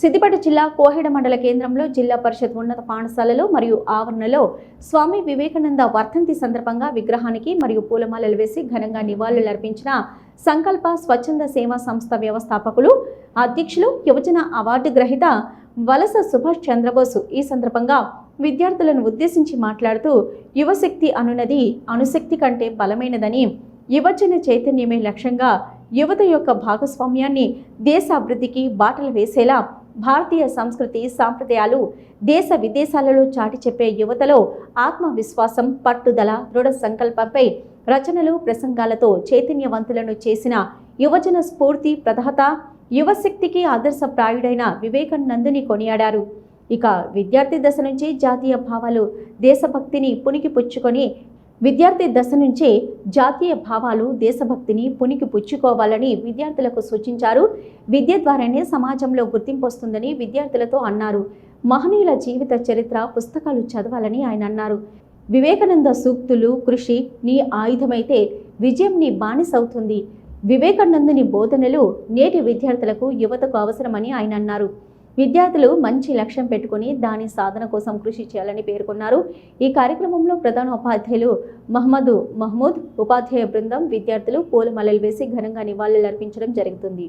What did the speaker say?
సిద్దిపేట జిల్లా కోహెడ మండల కేంద్రంలో జిల్లా పరిషత్ ఉన్నత పాఠశాలలో మరియు ఆవరణలో స్వామి వివేకానంద వర్ధంతి సందర్భంగా విగ్రహానికి మరియు పూలమాలలు వేసి ఘనంగా నివాళులర్పించిన సంకల్ప స్వచ్ఛంద సేవా సంస్థ వ్యవస్థాపకులు అధ్యక్షులు యువజన అవార్డు గ్రహీత వలస సుభాష్ చంద్రబోసు. ఈ సందర్భంగా విద్యార్థులను ఉద్దేశించి మాట్లాడుతూ యువశక్తి అనున్నది అణుశక్తి కంటే బలమైనదని యువజన చైతన్యమే లక్ష్యంగా యువత యొక్క భాగస్వామ్యాన్ని దేశ అభివృద్ధికి బాటలు వేసేలా భారతీయ సంస్కృతి సాంప్రదాయాలు దేశ విదేశాలలో చాటి చెప్పే యువతలో ఆత్మవిశ్వాసం పట్టుదల దృఢ సంకల్పంపై రచనలు ప్రసంగాలతో చైతన్యవంతులను చేసిన యువజన స్ఫూర్తి ప్రధాత యువశక్తికి ఆదర్శప్రాయుడైన వివేకానందుని కొనియాడారు. ఇక విద్యార్థి దశ నుంచి జాతీయ భావాలు దేశభక్తిని పుణికిపుచ్చుకొని విద్యార్థి దశ నుంచే జాతీయ భావాలు దేశభక్తిని పునికి పుచ్చుకోవాలని విద్యార్థులకు సూచించారు. విద్య ద్వారానే సమాజంలో గుర్తింపు వస్తుందని విద్యార్థులతో అన్నారు. మహనీయుల జీవిత చరిత్ర పుస్తకాలు చదవాలని ఆయన అన్నారు. వివేకానంద సూక్తులు కృషి నీ ఆయుధమైతే విజయం నీ బానిసవుతుంది. వివేకానందుని బోధనలు నేటి విద్యార్థులకు యువతకు అవసరమని ఆయన అన్నారు. విద్యార్థులు మంచి లక్ష్యం పెట్టుకుని దాని సాధన కోసం కృషి చేయాలని పేర్కొన్నారు. ఈ కార్యక్రమంలో ప్రధాన ఉపాధ్యాయులు మహమ్మద్ మహమూద్ ఉపాధ్యాయ బృందం విద్యార్థులు పూలమాలలు వేసి ఘనంగా నివాళులర్పించడం జరుగుతుంది.